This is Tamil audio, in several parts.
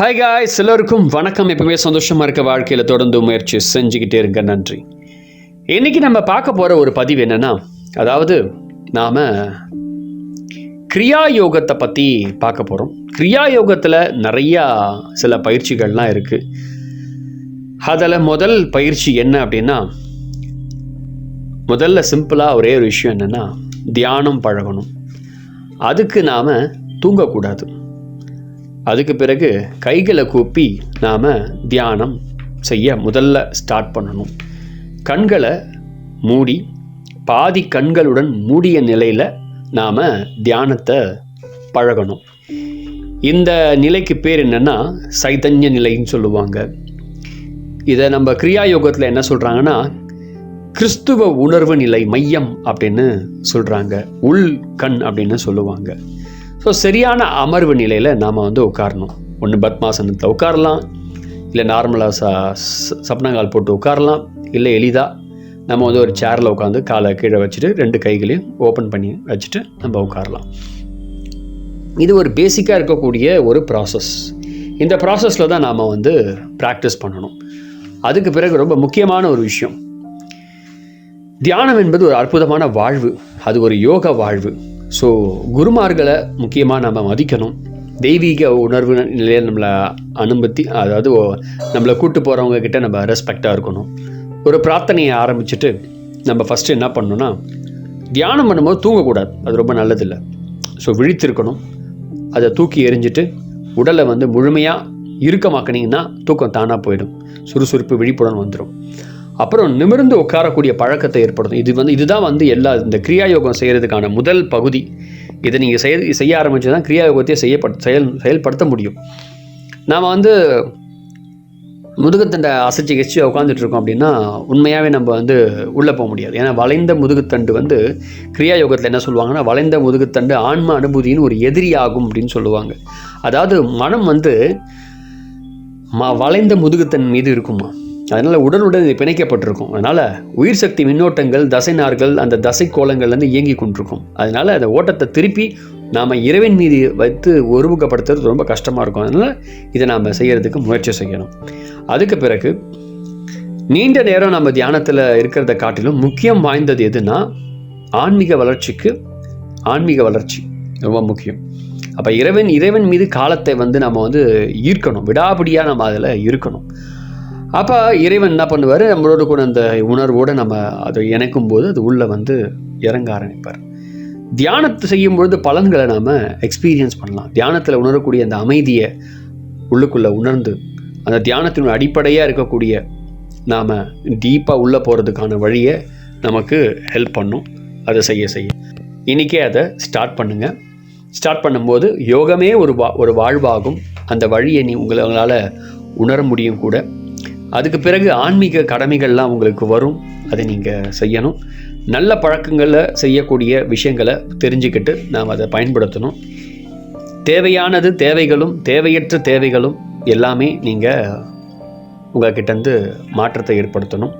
ஹாய் காய்ஸ் எல்லோருக்கும் வணக்கம். எப்பவுமே சந்தோஷமாக இருக்க வாழ்க்கையில் தொடர்ந்து முயற்சி செஞ்சுக்கிட்டே இருங்க. நன்றி. இன்றைக்கி நம்ம பார்க்க போகிற ஒரு பதிவு என்னன்னா அதாவது நாம் கிரியா யோகத்தை பற்றி பார்க்க போகிறோம் கிரியா யோகத்தில் நிறையா சில பயிற்சிகள்லாம் இருக்குது அதில் முதல் பயிற்சி என்ன அப்படின்னா முதல்ல சிம்பிளாக ஒரே ஒரு விஷயம் என்னென்னா தியானம் பழகணும். அதுக்கு நாம் தூங்கக்கூடாது. அதுக்கு பிறகு கைகளை கூப்பி நாம் தியானம் செய்ய முதல்ல ஸ்டார்ட் பண்ணணும். கண்களை மூடி பாதி கண்களுடன் மூடிய நிலையில் நாம் தியானத்தை பழகணும். இந்த நிலைக்கு பேர் என்னென்னா சைதன்ய நிலைன்னு சொல்லுவாங்க. இதை நம்ம கிரியா யோகத்தில் என்ன சொல்கிறாங்கன்னா கிறிஸ்துவ உணர்வு நிலை மையம் அப்படின்னு சொல்கிறாங்க உள் கண் அப்படின்னு சொல்லுவாங்க. ஸோ சரியான அமர்வு நிலையில் நாம் வந்து உட்காரணும். ஒன்று பத்மாசனத்தில் உட்காரலாம். இல்லை நார்மலாக ச சப்னங்கால் போட்டு உட்காரலாம். இல்லை எளிதாக நம்ம வந்து ஒரு சேரில் உட்காந்து காலை கீழே வச்சுட்டு ரெண்டு கைகளையும் ஓப்பன் பண்ணி வச்சுட்டு நம்ம உட்காரலாம். இது ஒரு பேசிக்காக இருக்கக்கூடிய ஒரு ப்ராசஸ் இந்த ப்ராசஸில் தான் நாம் வந்து ப்ராக்டிஸ் பண்ணணும். அதுக்கு பிறகு ரொம்ப முக்கியமான ஒரு விஷயம். தியானம் என்பது ஒரு அற்புதமான வாழ்வு. அது ஒரு யோக வாழ்வு. ஸோ குருமார்களை முக்கியமாக நம்ம மதிக்கணும். தெய்வீக உணர்வு நிலையை நம்மளை அனுமதி அதாவது ஓ- நம்மளை கூட்டு போகிறவங்க கிட்ட நம்ம ரெஸ்பெக்டாக இருக்கணும். ஒரு பிரார்த்தனையை ஆரம்பிச்சுட்டு நம்ம ஃபஸ்ட்டு என்ன பண்ணணும்னா தியானம் பண்ணும்போது தூங்கக்கூடாது. அது ரொம்ப நல்லதில்லை. ஸோ விழித்திருக்கணும். அதை தூக்கி எரிஞ்சிட்டு உடலை வந்து முழுமையாக இறுக்கமாக்கினீங்கன்னா தூக்கம் தானாக போயிடும். சுறுசுறுப்பு விழிப்புடன் வந்துடும் அப்புறம் நிமிர்ந்து உட்காரக்கூடிய பழக்கத்தை ஏற்படுத்தும். இது வந்து இதுதான் வந்து எல்லா இந்த கிரியா யோகம் செய்கிறதுக்கான முதல் பகுதி. இதை நீங்கள் செய்ய செய்ய ஆரம்பித்து தான் கிரியா யோகத்தையே செய்யப்பட் செயல் செயல்படுத்த முடியும். நாம் வந்து முதுகுத்தண்டை அசைச்சு கெச்சு உட்காந்துட்டு இருக்கோம் அப்படின்னா உண்மையாகவே நம்ம வந்து உள்ளே போக முடியாது. ஏன்னா வளைந்த முதுகுத்தண்டு வந்து கிரியா யோகத்தில் என்ன சொல்லுவாங்கன்னா வளைந்த முதுகுத்தண்டு ஆன்ம அனுபூதியின் ஒரு எதிரி ஆகும் அப்படின்னு சொல்லுவாங்க. அதாவது மனம் வந்து ம வளைந்த முதுகுத்தன் மீது இருக்குமா? அதனால் உடனுடன் இது பிணைக்கப்பட்டிருக்கும். அதனால் உயிர் சக்தி மின்னோட்டங்கள் தசைநார்கள் அந்த தசை கோலங்கள்லேருந்து இயங்கி கொண்டிருக்கும். அதனால் அந்த ஓட்டத்தை திருப்பி நாம் இறைவன் மீது வைத்து ஒருமுகப்படுத்துறது ரொம்ப கஷ்டமாக இருக்கும். அதனால் இதை நாம் செய்கிறதுக்கு முயற்சி செய்யணும். அதுக்கு பிறகு நீண்ட நேரம் நம்ம தியானத்தில் இருக்கிறத காட்டிலும் முக்கியம் வாய்ந்தது எதுனா ஆன்மீக வளர்ச்சிக்கு ஆன்மீக வளர்ச்சி ரொம்ப முக்கியம். அப்போ இறைவன் இறைவன் மீது காலத்தை வந்து நம்ம வந்து ஈர்க்கணும். விடாபிடியாக நம்ம அதில் இருக்கணும். அப்போ இறைவன் என்ன பண்ணுவார்? நம்மளோட கூட அந்த உணர்வோடு நம்ம அதை இணைக்கும் போது அது உள்ளே வந்து இறங்க ஆரம்பிப்பார். தியானத்தை செய்யும் பொழுது பலன்களை நாம் எக்ஸ்பீரியன்ஸ் பண்ணலாம். தியானத்தில் உணரக்கூடிய அந்த அமைதியை உள்ளுக்குள்ளே உணர்ந்து அந்த தியானத்தின் அடிப்படையாக இருக்கக்கூடிய நாம் டீப்பாக உள்ளே போகிறதுக்கான வழியை நமக்கு ஹெல்ப் பண்ணும். அதை செய்ய செய்ய. இன்றைக்கே அதை ஸ்டார்ட் பண்ணுங்கள் ஸ்டார்ட் பண்ணும்போது யோகமே ஒரு வா ஒரு வாழ்வாகும். அந்த வழியை நீ உங்களால் உணர முடியும் கூட. அதுக்கு பிறகு ஆன்மீக கடமைகள்லாம் உங்களுக்கு வரும். அதை நீங்கள் செய்யணும். நல்ல பழக்கங்களில் செய்யக்கூடிய விஷயங்களை தெரிஞ்சுக்கிட்டு நாம் அதை பயன்படுத்தணும். தேவையானது தேவைகளும் தேவையற்ற தேவைகளும் எல்லாமே நீங்கள் உங்ககிட்டேருந்து மாற்றத்தை ஏற்படுத்தணும்.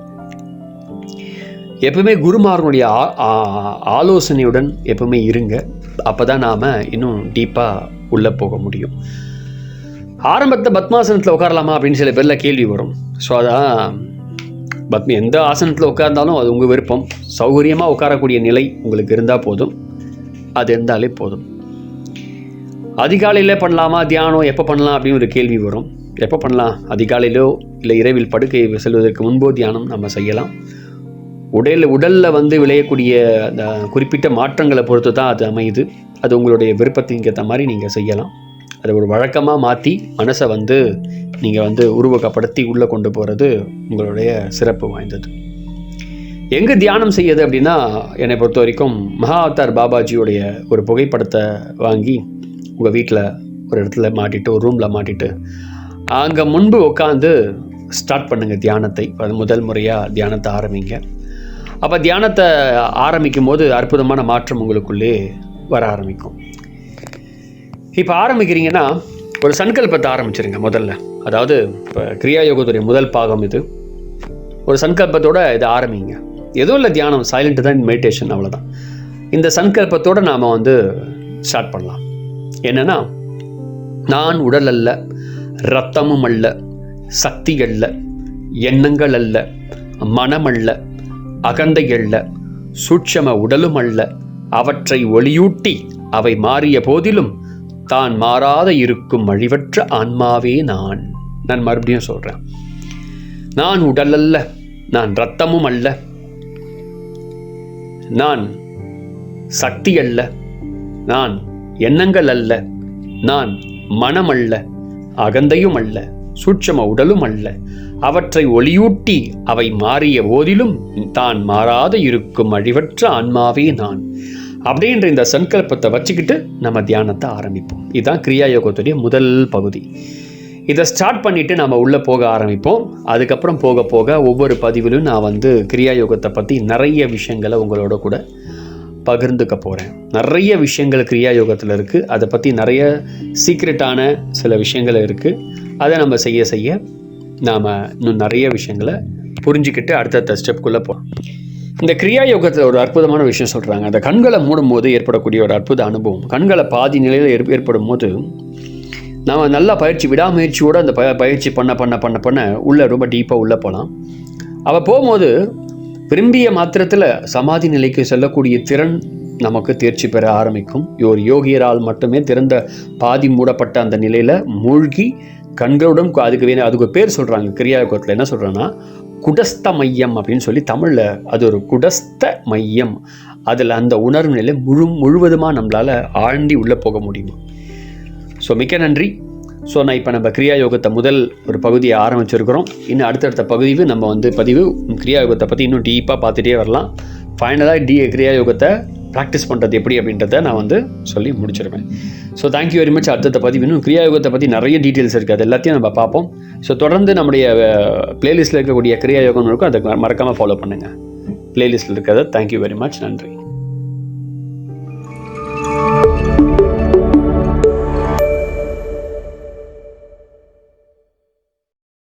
எப்பவுமே குருமாரனுடைய ஆலோசனையுடன் எப்பவுமே இருங்க. அப்போ தான் நாம் இன்னும் டீப்பாக உள்ளே போக முடியும். ஆரம்பத்தில் பத்மாசனத்தில் உட்காரலாமா அப்படின்னு சில பேரில் கேள்வி வரும். ஸோ அதான் பத்மி எந்த ஆசனத்தில் உட்கார்ந்தாலும் அது உங்கள் விருப்பம். சௌகரியமாக உட்காரக்கூடிய நிலை உங்களுக்கு இருந்தால் போதும். அது இருந்தாலே போதும். அதிகாலையில் பண்ணலாமா தியானம் எப்போ பண்ணலாம் அப்படின்னு ஒரு கேள்வி வரும். எப்போ பண்ணலாம்? அதிகாலையிலோ இல்லை இரவில் படுக்கை செல்வதற்கு முன்போ தியானம் நம்ம செய்யலாம். உடலில் உடலில் வந்து விளையக்கூடிய அந்த குறிப்பிட்ட மாற்றங்களை பொறுத்து தான் அது அமையுது. அது உங்களுடைய விருப்பத்துக்கு ஏற்ற மாதிரி நீங்கள் செய்யலாம். அதை ஒரு வழக்கமாக மாற்றி மனசை வந்து நீங்கள் வந்து உருவகப்படுத்தி உள்ளே கொண்டு போகிறது உங்களுடைய சிறப்பு வாய்ந்தது. எங்கே தியானம் செய்யுது அப்படின்னா என்னை பொறுத்த வரைக்கும் மகா அவதார் பாபாஜியுடைய ஒரு புகைப்படத்தை வாங்கி உங்கள் வீட்டில் ஒரு இடத்துல மாட்டிட்டு ஒரு ரூமில் மாட்டிட்டு அங்கே முன்பு உட்காந்து ஸ்டார்ட் பண்ணுங்கள் தியானத்தை. அது முதல் முறையாக தியானத்தை ஆரம்பிங்க. அப்போ தியானத்தை ஆரம்பிக்கும் போது அற்புதமான மாற்றம் உங்களுக்குள்ளே வர ஆரம்பிக்கும். இப்போ ஆரம்பிக்கிறீங்கன்னா ஒரு சங்கல்பத்தை ஆரம்பிச்சிருங்க முதல்ல. அதாவது இப்போ கிரியா யோகத்துடைய முதல் பாகம் இது. ஒரு சங்கல்பத்தோட இதை ஆரம்பிங்க. எதுவும் இல்லை தியானம் சைலண்ட்டு தான் மெடிடேஷன் அவ்வளோதான் இந்த சங்கல்பத்தோடு நாம் வந்து ஸ்டார்ட் பண்ணலாம். என்னென்னா நான் உடல் அல்ல ரத்தமும் அல்ல சக்தி அல்ல எண்ணங்கள் அல்ல மனம் அல்ல அகந்தை அல்ல சூட்சம உடலும் அல்ல அவற்றை ஒளியூட்டி அவை மாறிய போதிலும் தான் மாறாத இருக்கும் அழிவற்ற ஆன்மாவே நான். நான் மறுபடியும் சொல்றேன். நான் உடல் அல்ல நான் ரத்தமும் அல்ல. நான் சக்தி அல்ல நான் எண்ணங்கள் அல்ல நான் மனம் அல்ல அகந்தையும் அல்ல சூட்சம உடலும் அல்ல. அவற்றை ஒளியூட்டி அவை மாறிய போதிலும் தான் மாறாத இருக்கும் அழிவற்ற ஆன்மாவே நான். அப்படின்ற இந்த சங்கல்பத்தை வச்சுக்கிட்டு நம்ம தியானத்தை ஆரம்பிப்போம். இதுதான் கிரியா யோகத்துடைய முதல் பகுதி. இதை ஸ்டார்ட் பண்ணிவிட்டு நம்ம உள்ளே போக ஆரம்பிப்போம். அதுக்கப்புறம் போக போக ஒவ்வொரு பதிவிலும் நான் வந்து கிரியா யோகத்தை பற்றி நிறைய விஷயங்களை உங்களோட கூட பகிர்ந்துக்க போகிறேன் நிறைய விஷயங்கள் கிரியா யோகத்தில் இருக்குது அதை பற்றி நிறைய சீக்ரெட்டான சில விஷயங்கள் இருக்குது அதை நம்ம செய்ய செய்ய நாம் இன்னும் நிறைய விஷயங்களை புரிஞ்சுக்கிட்டு அடுத்தடுத்த ஸ்டெப்புக்குள்ளே போகிறோம் இந்த கிரியா யோகத்தில் ஒரு அற்புதமான விஷயம் சொல்கிறாங்க அந்த கண்களை மூடும் போது ஏற்படக்கூடிய ஒரு அற்புத அனுபவம். கண்களை பாதி நிலையில் ஏற்படும் போது நம்ம நல்லா பயிற்சி விடாமுயற்சியோடு அந்த ப பயிற்சி பண்ண பண்ண பண்ண பண்ண உள்ளே ரொம்ப டீப்பாக உள்ளே போகலாம் அவள் போகும்போது விரும்பிய மாத்திரத்தில் சமாதி நிலைக்கு செல்லக்கூடிய திறன் நமக்கு தேர்ச்சி பெற ஆரம்பிக்கும். ஒரு யோகியரால் மட்டுமே திறந்த பாதி மூடப்பட்ட அந்த நிலையில் மூழ்கி கண்களுடன் அதுக்கு வேணும் அதுக்கு பேர் சொல்கிறாங்க கிரியா யோகத்தில் என்ன சொல்கிறேன்னா குடஸ்த மையம் அப்படின்னு சொல்லி தமிழில் அது ஒரு குடஸ்த மையம். அதில் அந்த உணர்வு நிலை முழு முழுவதுமாக நம்மளால் ஆழ்ந்தி உள்ளே போக முடியுமா? ஸோ மிக்க நன்றி. ஸோ நான் இப்போ நம்ம கிரியா யோகத்தை முதல் ஒரு பகுதியை ஆரம்பிச்சிருக்கிறோம். இன்னும் அடுத்தடுத்த பகுதிவு நம்ம வந்து பதிவு கிரியா யோகத்தை பற்றி இன்னும் டீப்பாக பார்த்துட்டே வரலாம். ஃபைனலாக டி கிரியா யோகத்தை ப்ராக்டிஸ் பண்ணுறது எப்படி அப்படின்றத நான் வந்து சொல்லி முடிச்சிருவேன். ஸோ தேங்க்யூ வெரி மச் அடுத்த பதிவு இன்னும் கிரியாயோகத்தை பற்றி நிறைய டீட்டெயில்ஸ் இருக்குது அது எல்லாத்தையும் நம்ம பார்ப்போம். ஸோ தொடர்ந்து நம்முடைய பிளேலிஸ்ட்டில் இருக்கக்கூடிய கிரியாயோகம் இருக்கும். அதை மறக்காமல் ஃபாலோ பண்ணுங்கள் பிளேலிஸ்ட்டில் இருக்கிறத. தேங்க்யூ வெரி மச் நன்றி.